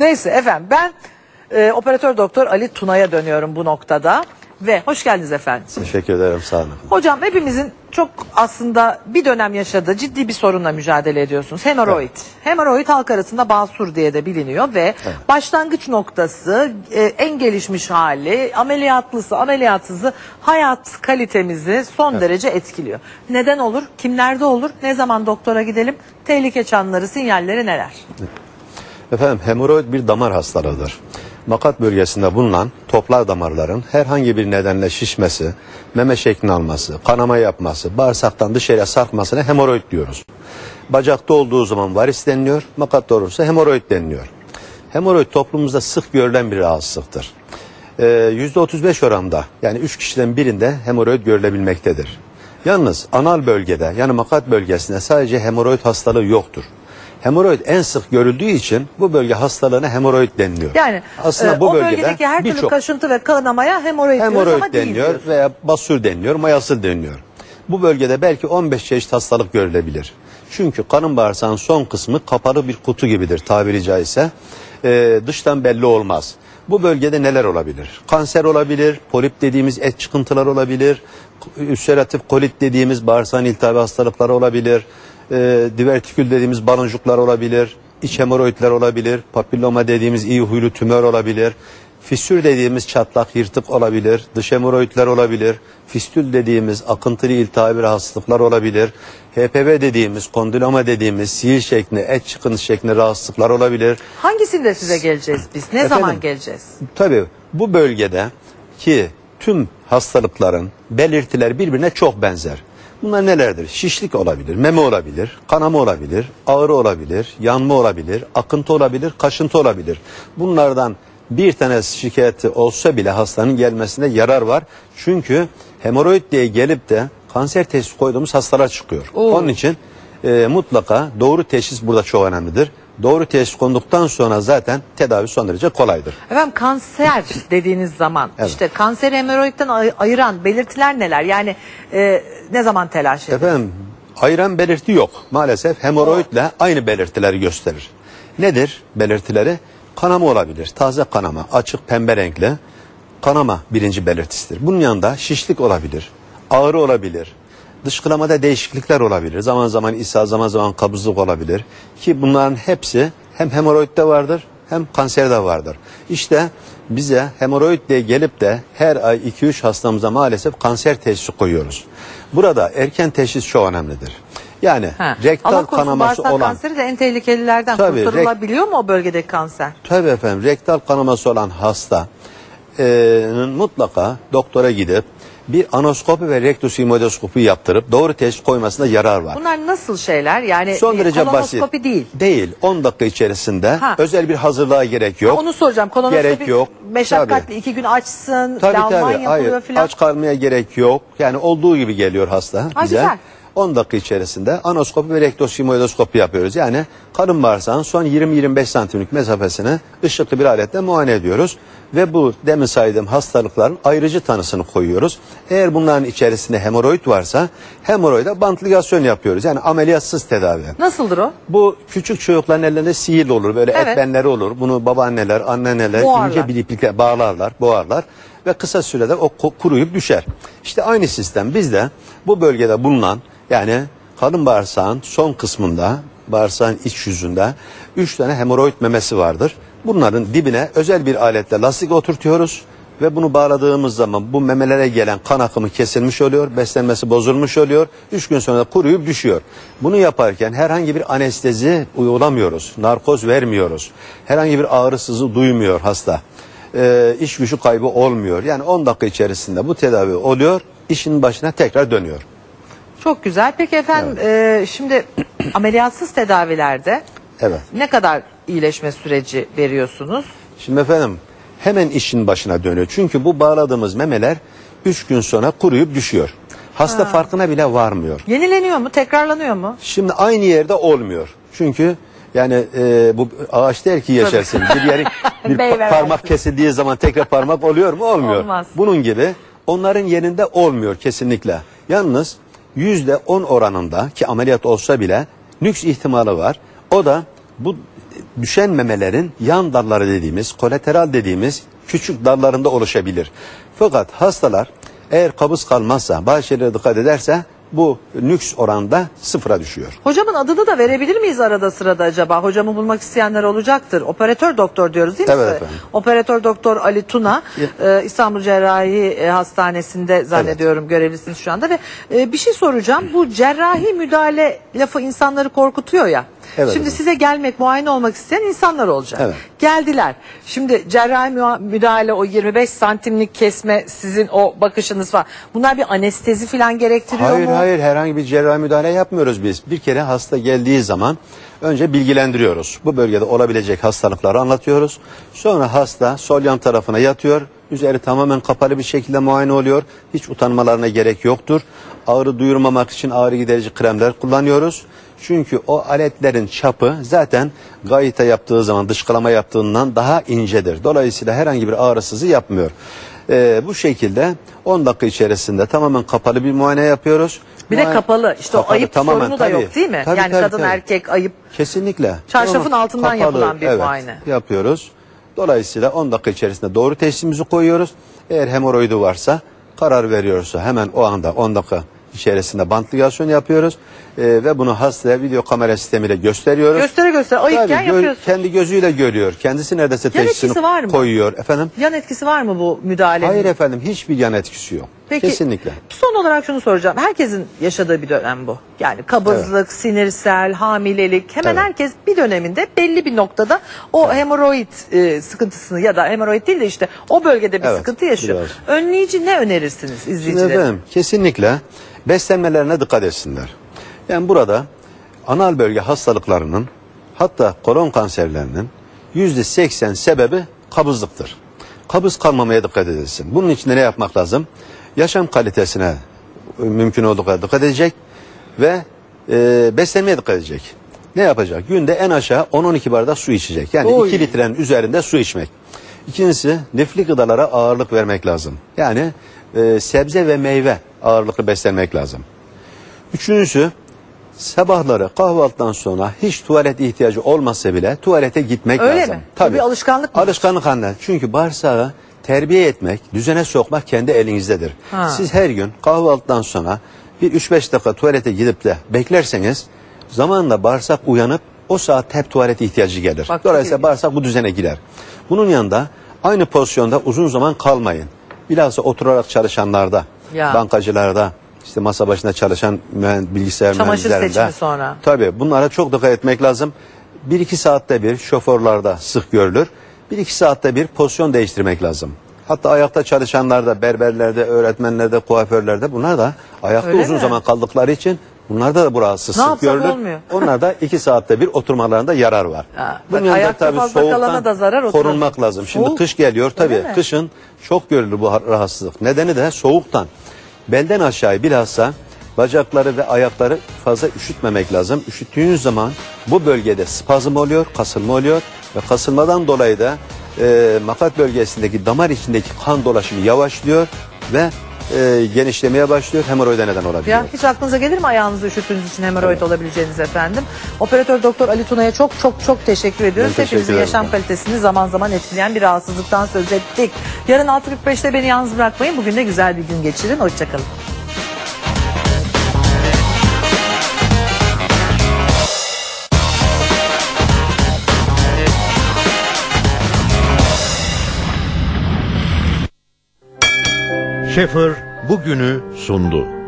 Neyse efendim ben e, operatör doktor Ali Tuna'ya dönüyorum bu noktada. Ve hoş geldiniz efendim. Teşekkür ederim sağ olun. Hocam hepimizin çok aslında bir dönem yaşadığı ciddi bir sorunla mücadele ediyorsunuz. Hemoroid. Hemoroid halk arasında basur diye de biliniyor ve başlangıç noktası, e, en gelişmiş hali, ameliyatlısı, ameliyatsızı hayat kalitemizi son derece etkiliyor. Neden olur? Kimlerde olur? Ne zaman doktora gidelim? Tehlike çanları, sinyalleri neler? Efendim hemoroid bir damar hastalığıdır. Makat bölgesinde bulunan toplar damarların herhangi bir nedenle şişmesi, meme şeklini alması, kanama yapması, bağırsaktan dışarıya sarkmasına hemoroid diyoruz. Bacakta olduğu zaman varis deniliyor, makatta olursa hemoroid deniliyor. Hemoroid toplumumuzda sık görülen bir rahatsızlıktır. Ee, %35 oranda yani 3 kişiden birinde hemoroid görülebilmektedir. Yalnız anal bölgede yani makat bölgesinde sadece hemoroid hastalığı yoktur. Hemoroid en sık görüldüğü için bu bölge hastalığına hemoroid deniliyor. Yani aslında e, bu o bölgede bölgedeki her türlü kaşıntı ve kanamaya hemoroid, diyoruz hemoroid ama değil deniliyor diyoruz. veya basur deniliyor, mayasıl deniliyor. Bu bölgede belki 15 çeşit hastalık görülebilir. Çünkü kanın bağırsağın son kısmı kapalı bir kutu gibidir tabiri caizse. Ee, dıştan belli olmaz. Bu bölgede neler olabilir? Kanser olabilir, polip dediğimiz et çıkıntılar olabilir, ülseratif kolit dediğimiz bağırsağın iltihabi hastalıkları olabilir, e, divertikül dediğimiz baloncuklar olabilir, iç hemoroidler olabilir, papilloma dediğimiz iyi huylu tümör olabilir, fissür dediğimiz çatlak yırtık olabilir, dış hemoroidler olabilir, fistül dediğimiz akıntılı iltihabi rahatsızlıklar olabilir, HPV dediğimiz, kondiloma dediğimiz sihir şeklinde, et çıkıntısı şeklinde rahatsızlıklar olabilir. Hangisinde size geleceğiz biz? Ne Efendim? zaman geleceğiz? Tabii bu bölgede ki tüm hastalıkların belirtiler birbirine çok benzer. Bunlar nelerdir? Şişlik olabilir, meme olabilir, kanama olabilir, ağrı olabilir, yanma olabilir, akıntı olabilir, kaşıntı olabilir. Bunlardan bir tanesi şikayeti olsa bile hastanın gelmesinde yarar var. Çünkü hemoroid diye gelip de kanser teşhisi koyduğumuz hastalar çıkıyor. Oo. Onun için e, mutlaka doğru teşhis burada çok önemlidir. Doğru teşhis konduktan sonra zaten tedavi son derece kolaydır. Efendim kanser dediğiniz zaman Evet. işte kanseri hemoroidden ay- ayıran belirtiler neler? Yani e, ne zaman telaş edilir? Efendim ayıran belirti yok. Maalesef hemoroidle aynı belirtileri gösterir. Nedir belirtileri? Kanama olabilir. Taze kanama, açık pembe renkli kanama birinci belirtisidir. Bunun yanında şişlik olabilir, ağrı olabilir, dışkılamada değişiklikler olabilir. Zaman zaman ishal, zaman zaman kabızlık olabilir. Ki bunların hepsi hem hemoroidde vardır hem kanserde vardır. İşte bize hemoroid diye gelip de her ay 2-3 hastamıza maalesef kanser teşhisi koyuyoruz. Burada erken teşhis çok önemlidir. Yani Ha. rektal Allah korusun kanaması olan kanseri de en tehlikelilerden Tabii, kurtarılabiliyor mu o bölgedeki kanser? Tabii efendim rektal kanaması olan hasta eee, mutlaka doktora gidip bir anoskopi ve rektosimiodoskopi yaptırıp doğru teşhis koymasında yarar var. Bunlar nasıl şeyler? Yani Son e, derece basit. değil. Değil. 10 dakika içerisinde Ha. özel bir hazırlığa gerek yok. Ha, Onu soracağım. Kolonoskopi Gerek yok. meşakkatli Tabii. iki gün açsın, Tabii lavman tabii. yapılıyor Hayır. Aç kalmaya gerek yok. Yani olduğu gibi geliyor hasta Ha, bize. güzel. 10 dakika içerisinde anoskopi ve rektosimoidoskopi yapıyoruz. Yani karın bağırsağın son 20-25 santimlik mesafesini ışıklı bir aletle muayene ediyoruz. Ve bu demin saydığım hastalıkların ayrıcı tanısını koyuyoruz. Eğer bunların içerisinde hemoroid varsa hemoroide bant ligasyon yapıyoruz. Yani ameliyatsız tedavi. Nasıldır o? Bu küçük çocukların ellerinde sihirli olur. Böyle Evet. et benleri olur. Bunu babaanneler, anneanneler Boğarlar. ince bir iplikle bağlarlar, boğarlar. Ve kısa sürede o kuruyup düşer. İşte aynı sistem bizde bu bölgede bulunan yani kalın bağırsağın son kısmında, bağırsağın iç yüzünde üç tane hemoroid memesi vardır. Bunların dibine özel bir aletle lastik oturtuyoruz. Ve bunu bağladığımız zaman bu memelere gelen kan akımı kesilmiş oluyor, beslenmesi bozulmuş oluyor. Üç gün sonra kuruyup düşüyor. Bunu yaparken herhangi bir anestezi uygulamıyoruz, narkoz vermiyoruz. Herhangi bir ağrısızı duymuyor hasta. Ee, iş gücü kaybı olmuyor. Yani 10 dakika içerisinde bu tedavi oluyor, işin başına tekrar dönüyor. Çok güzel. Peki efendim e, şimdi ameliyatsız tedavilerde Evet. ne kadar iyileşme süreci veriyorsunuz? Şimdi efendim hemen işin başına dönüyor. Çünkü bu bağladığımız memeler 3 gün sonra kuruyup düşüyor. Hasta farkına bile varmıyor. Yenileniyor mu? Tekrarlanıyor mu? Şimdi aynı yerde olmuyor. Çünkü yani e, bu ağaç der ki yaşarsın. Bir yerin bir Meyve pa- parmak versin. kesildiği zaman tekrar parmak oluyor mu? Olmuyor. Olmaz. Bunun gibi onların yerinde olmuyor kesinlikle. Yalnız yüzde on oranında ki ameliyat olsa bile nüks ihtimali var. O da bu düşen memelerin yan dalları dediğimiz, kolateral dediğimiz küçük dallarında oluşabilir. Fakat hastalar eğer kabız kalmazsa, bazı şeylere dikkat ederse bu nüks oranda sıfıra düşüyor. Hocamın adını da verebilir miyiz arada sırada acaba? Hocamı bulmak isteyenler olacaktır. Operatör doktor diyoruz değil mi? Evet size? efendim. Operatör doktor Ali Tuna e, İstanbul Cerrahi e, Hastanesi'nde zannediyorum görevlisiniz şu anda ve e, bir şey soracağım. Bu cerrahi müdahale lafı insanları korkutuyor ya. Evet Şimdi size gelmek, muayene olmak isteyen insanlar olacak. Evet. Geldiler. Şimdi cerrahi müdahale o 25 santimlik kesme sizin o bakışınız var. Bunlar bir anestezi falan gerektiriyor Hayır mu? hayır herhangi bir cerrahi müdahale yapmıyoruz biz. Bir kere hasta geldiği zaman önce bilgilendiriyoruz. Bu bölgede olabilecek hastalıkları anlatıyoruz. Sonra hasta sol yan tarafına yatıyor. Üzeri tamamen kapalı bir şekilde muayene oluyor. Hiç utanmalarına gerek yoktur. Ağrı duyurmamak için ağrı giderici kremler kullanıyoruz. Çünkü o aletlerin çapı zaten gayita yaptığı zaman dışkılama yaptığından daha incedir. Dolayısıyla herhangi bir ağrısızı yapmıyor. Ee, bu şekilde 10 dakika içerisinde tamamen kapalı bir muayene yapıyoruz. Bir de Muayene- kapalı. İşte o Kapalı, ayıp tamamen, sorunu da tabii. yok değil mi? Tabii, yani tabii, kadın tabii. erkek ayıp. Kesinlikle. Çarşafın Onu altından yapılan bir evet, muayene. yapıyoruz. Dolayısıyla 10 dakika içerisinde doğru teşhisimizi koyuyoruz. Eğer hemoroidi varsa karar veriyorsa hemen o anda 10 dakika içerisinde bant ligasyon yapıyoruz. Ee, ve bunu hastaya video kamera sistemiyle gösteriyoruz. Göstere göstere ayıkken Tabii, gö- yapıyorsun. Kendi gözüyle görüyor. Kendisi neredeyse Yan teşhisini etkisi var mı? koyuyor. Efendim? Yan etkisi var mı bu müdahalenin? Hayır efendim hiçbir yan etkisi yok. Peki Kesinlikle. son olarak şunu soracağım. Herkesin yaşadığı bir dönem bu. Yani kabızlık, sinirsel, hamilelik hemen Evet. herkes bir döneminde belli bir noktada o hemoroid e, sıkıntısını ya da hemoroid değil de işte o bölgede bir Evet, sıkıntı yaşıyor. biraz. Önleyici ne önerirsiniz Şimdi izleyicilere? efendim kesinlikle beslenmelerine dikkat etsinler. Yani burada anal bölge hastalıklarının hatta kolon kanserlerinin yüzde seksen sebebi kabızlıktır. Kabız kalmamaya dikkat edilsin. Bunun için ne yapmak lazım? Yaşam kalitesine e, mümkün olduğu kadar dikkat edecek ve e, beslenmeye dikkat edecek. Ne yapacak? Günde en aşağı 10-12 bardak su içecek. Yani Oy. 2 litrenin üzerinde su içmek. İkincisi lifli gıdalara ağırlık vermek lazım. Yani e, sebze ve meyve ağırlıklı beslenmek lazım. Üçüncüsü sabahları kahvaltıdan sonra hiç tuvalet ihtiyacı olmasa bile tuvalete gitmek Öyle lazım. mi? Bu bir alışkanlık mı? Alışkanlık haline. Çünkü bağırsağı terbiye etmek, düzene sokmak kendi elinizdedir. Ha. Siz her gün kahvaltıdan sonra bir 3-5 dakika tuvalete gidip de beklerseniz zamanla bağırsak uyanıp o saat hep tuvalet ihtiyacı gelir. Bak, Dolayısıyla bağırsak bu düzene girer. Bunun yanında aynı pozisyonda uzun zaman kalmayın. Bilhassa oturarak çalışanlarda, Ya. bankacılarda, işte masa başında çalışan mühen- bilgisayar Çamaşır mühendislerinde. seçimi sonra. Tabii bunlara çok dikkat etmek lazım. 1-2 saatte bir şoförlerde sık görülür. 1-2 saatte bir pozisyon değiştirmek lazım. Hatta ayakta çalışanlarda, berberlerde, öğretmenlerde, kuaförlerde bunlar da ayakta Öyle uzun mi? zaman kaldıkları için bunlarda da bu rahatsızlık Ne görülür. olmuyor. Onlar da 2 saatte bir oturmalarında yarar var. Ha, Bunun yanında tabii soğuktan da zarar, korunmak lazım. Şimdi Soğuk. kış geliyor tabii. Öyle mi? Kışın çok görülür bu rahatsızlık. Nedeni de soğuktan. Belden aşağı bilhassa bacakları ve ayakları fazla üşütmemek lazım. Üşüttüğünüz zaman bu bölgede spazm oluyor, kasılma oluyor ve kasılmadan dolayı da e, makat bölgesindeki damar içindeki kan dolaşımı yavaşlıyor ve e, genişlemeye başlıyor. Hemoroide neden olabiliyor. Ya hiç aklınıza gelir mi ayağınızı üşüttüğünüz için hemoroid olabileceğiniz efendim? Operatör doktor Ali Tuna'ya çok çok çok teşekkür ediyoruz. Ben teşekkür Hepimizin yaşam kalitesini zaman zaman etkileyen bir rahatsızlıktan söz ettik. Yarın 6.45'te beni yalnız bırakmayın. Bugün de güzel bir gün geçirin. Hoşçakalın. Şefir bugünü sundu.